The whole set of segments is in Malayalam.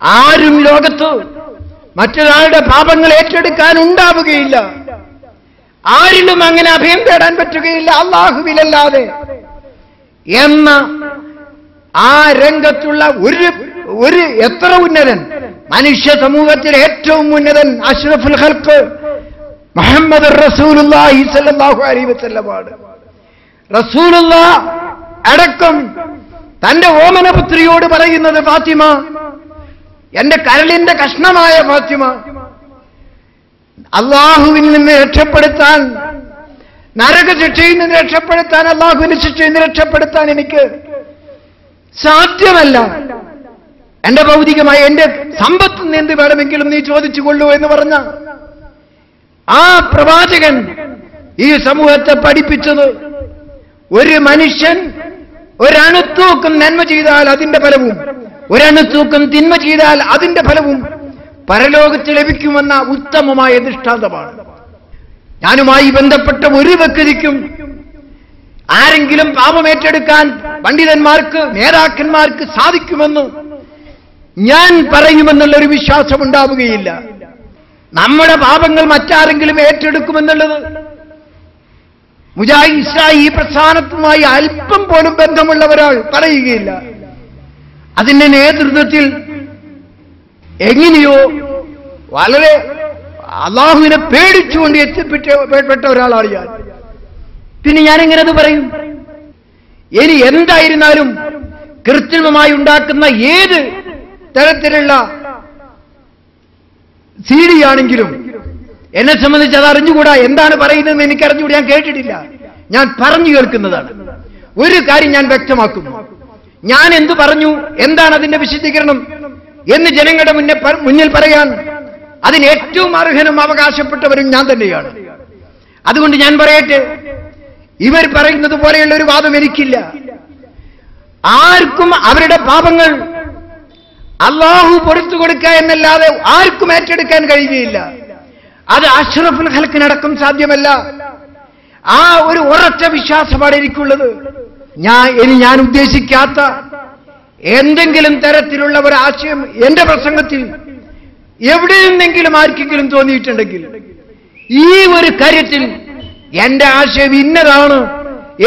ആരും ലോകത്ത് മറ്റൊരാളുടെ പാപങ്ങൾ ഏറ്റെടുക്കാൻ ഉണ്ടാവുകയില്ല. ആരിലും അങ്ങനെ അഭയം തേടാൻ പറ്റുകയില്ല. അള്ളാഹുവിലല്ലാതെ എന്ന ആ രംഗത്തുള്ള ഒരു ഒരു എത്ര ഉന്നതൻ? മനുഷ്യ സമൂഹത്തിൽ ഏറ്റവും ഉന്നതൻ അഷ്റഫുൽ ഹൽക്ക് മുഹമ്മദ് വസല്ലമാണ് റസൂലുള്ള അടക്കം തന്റെ ഓമനപുത്രിയോട് പറയുന്നത് ഫാത്തിമ എന്റെ കരളിന്റെ കഷ്ണമായ ഫാത്തിമ. അള്ളാഹുവിൽ നിന്ന് രക്ഷപ്പെടുത്താൻ നരക ശിക്ഷയിൽ നിന്ന് രക്ഷപ്പെടുത്താൻ അള്ളാഹുവിന്റെ ശിക്ഷയിൽ നിന്ന് രക്ഷപ്പെടുത്താൻ എനിക്ക് സാധ്യമല്ല. എന്റെ ഭൗതികമായ എന്റെ സമ്പത്ത് നിന്ന് എന്ത് വേണമെങ്കിലും നീ ചോദിച്ചു കൊള്ളൂ എന്ന് പറഞ്ഞ ആ പ്രവാചകൻ ഈ സമൂഹത്തെ പഠിപ്പിച്ചത് ഒരു മനുഷ്യൻ ഒരണുത്തൂക്കം നന്മ ചെയ്താൽ അതിന്റെ ഫലവും ഒരണുത്തൂക്കം തിന്മ ചെയ്താൽ അതിന്റെ ഫലവും പരലോകത്ത് ലഭിക്കുമെന്ന ഉത്തമമായ ദൃഷ്ടാന്തമാണ്. ഞാനുമായി ബന്ധപ്പെട്ട ഒരു വ്യക്തിക്കും ആരെങ്കിലും പാപമേറ്റെടുക്കാൻ പണ്ഡിതന്മാർക്ക് നേതാക്കന്മാർക്ക് സാധിക്കുമെന്ന് ഞാൻ പറയുമെന്നുള്ള ഒരു വിശ്വാസം ഉണ്ടാവുകയില്ല നമ്മുടെ പാപങ്ങൾ മറ്റാരെങ്കിലും ഏറ്റെടുക്കുമെന്നുള്ളത് മുജാഹിദ് ഈ പ്രസ്ഥാനത്തുമായി അല്പം പോലും ബന്ധമുള്ളവരാൾ പറയുകയില്ല. അതിന്റെ നേതൃത്വത്തിൽ എങ്ങനെയോ വളരെ അള്ളാഹുവിനെ പേടിച്ചുകൊണ്ട് എത്തിപ്പെട്ട പെട്ട ഒരാളാണ് ഞാൻ. പിന്നെ ഞാൻ എങ്ങനെ അത് പറയും? ഇനി എന്തായിരുന്നാലും കൃത്രിമമായി ഉണ്ടാക്കുന്ന ഏത് തരത്തിലുള്ള സീഡിയാണെങ്കിലും എന്നെ സംബന്ധിച്ച് അത് അറിഞ്ഞുകൂടാ. എന്താണ് പറയുന്നതെന്ന് എനിക്ക് അറിഞ്ഞുകൂടി ഞാൻ കേട്ടിട്ടില്ല. ഞാൻ പറഞ്ഞു കേൾക്കുന്നതാണ്. ഒരു കാര്യം ഞാൻ വ്യക്തമാക്കുന്നു. ഞാൻ എന്തു പറഞ്ഞു? എന്താണ് അതിന്റെ വിശദീകരണം? എന്ന് ജനങ്ങളുടെ മുന്നിൽ മുന്നിൽ പറയാൻ അതിന് ഏറ്റവും അർഹനും അവകാശപ്പെട്ടവരും ഞാൻ തന്നെയാണ്. അതുകൊണ്ട് ഞാൻ പറയട്ടെ ഇവർ പറയുന്നത് പോലെയുള്ള ഒരു വാദം എനിക്കില്ല. ആർക്കും അവരുടെ പാപങ്ങൾ അള്ളാഹു പൊറത്തു കൊടുക്കുക എന്നല്ലാതെ ആർക്കും ഏറ്റെടുക്കാൻ കഴിയുകയില്ല. അത് അഷ്റഫുൽ ഹൽക്കിനടക്കം സാധ്യമല്ല. ആ ഒരു ഉറച്ച വിശ്വാസമാണ് എനിക്കുള്ളത്. ഞാൻ ഇനി ഞാൻ ഉദ്ദേശിക്കാത്ത എന്തെങ്കിലും തരത്തിലുള്ള ഒരു ആശയം എന്റെ പ്രസംഗത്തിൽ എവിടെ നിന്നെങ്കിലും ആർക്കെങ്കിലും തോന്നിയിട്ടുണ്ടെങ്കിൽ ഈ ഒരു കാര്യത്തിൽ എന്റെ ആശയം ഇന്നതാണ്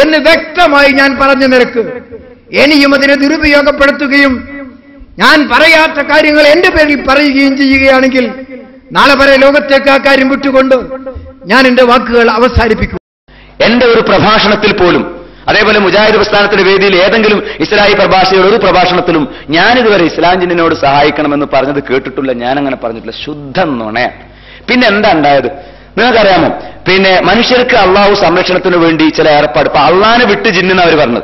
എന്ന് വ്യക്തമായി ഞാൻ പറഞ്ഞ നിരക്ക്. ഇനിയും അതിനെ ദുരുപയോഗപ്പെടുത്തുകയും ഞാൻ പറയാത്ത കാര്യങ്ങൾ എന്റെ പേരിൽ പറയുകയും ചെയ്യുകയാണെങ്കിൽ നാളെ വരെ ലോകത്തേക്ക് ആ കാര്യം വിട്ടുകൊണ്ട് ഞാൻ എന്റെ വാക്കുകൾ അവസാനിപ്പിക്കും. എന്റെ ഒരു പ്രഭാഷണത്തിൽ പോലും അതേപോലെ മുജാഹിദ് പ്രസ്ഥാനത്തിന്റെ വേദിയിൽ ഏതെങ്കിലും ഇസ്ലാഹി പ്രഭാഷകരുടെ ഒരു പ്രഭാഷണത്തിലും ഞാനിതുവരെ ഇസ്ലാം ജിന്നിനോട് സഹായിക്കണമെന്ന് പറഞ്ഞത് കേട്ടിട്ടില്ല ഞാൻ അങ്ങനെ പറഞ്ഞിട്ടില്ല. ശുദ്ധ നുണയാണ് പിന്നെ എന്താ ഉണ്ടായത്? നിങ്ങൾക്കറിയാമോ? പിന്നെ മനുഷ്യർക്ക് അള്ളാഹു സംരക്ഷണത്തിന് വേണ്ടി ചില ഏർപ്പാട്. ഇപ്പൊ അള്ളാനെ വിട്ട് ജിന്നെന്ന് അവർ പറഞ്ഞത്.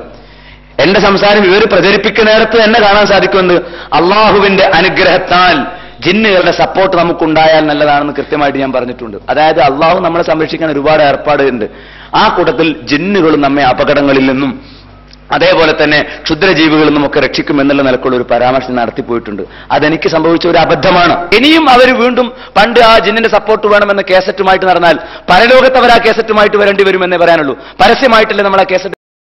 എന്റെ സംസാരം ഇവർ പ്രചരിപ്പിക്കുന്ന നേരത്ത് എന്നെ കാണാൻ സാധിക്കുമെന്ന് അള്ളാഹുവിന്റെ അനുഗ്രഹത്താൽ ജിന്നുകളുടെ സപ്പോർട്ട് നമുക്കുണ്ടായാൽ നല്ലതാണെന്ന് കൃത്യമായിട്ട് ഞാൻ പറഞ്ഞിട്ടുണ്ട്. അതായത് അള്ളാഹു നമ്മളെ സംരക്ഷിക്കാൻ ഒരുപാട് ഏർപ്പാടുണ്ട് ആ കൂട്ടത്തിൽ ജിന്നുകളും നമ്മെ അപകടങ്ങളിൽ നിന്നും അതേപോലെ തന്നെ ക്ഷുദ്രജീവികളിൽ നിന്നുമൊക്കെ രക്ഷിക്കും എന്നുള്ള നിലക്കുള്ള ഒരു പരാമർശം നടത്തിപ്പോയിട്ടുണ്ട് അതെനിക്ക് സംഭവിച്ച ഒരു അബദ്ധമാണ്. ഇനിയും അവർ വീണ്ടും പണ്ട് ആ ജിന്നിന്റെ സപ്പോർട്ട് വേണമെന്ന കേസറ്റുമായിട്ട് നടന്നാൽ പരലോകത്ത് അവർ ആ കേസറ്റുമായിട്ട് വരേണ്ടി വരുമെന്നേ പറയാനുള്ളൂ. പരസ്യമായിട്ടല്ലേ നമ്മൾ ആ കേസറ്റ്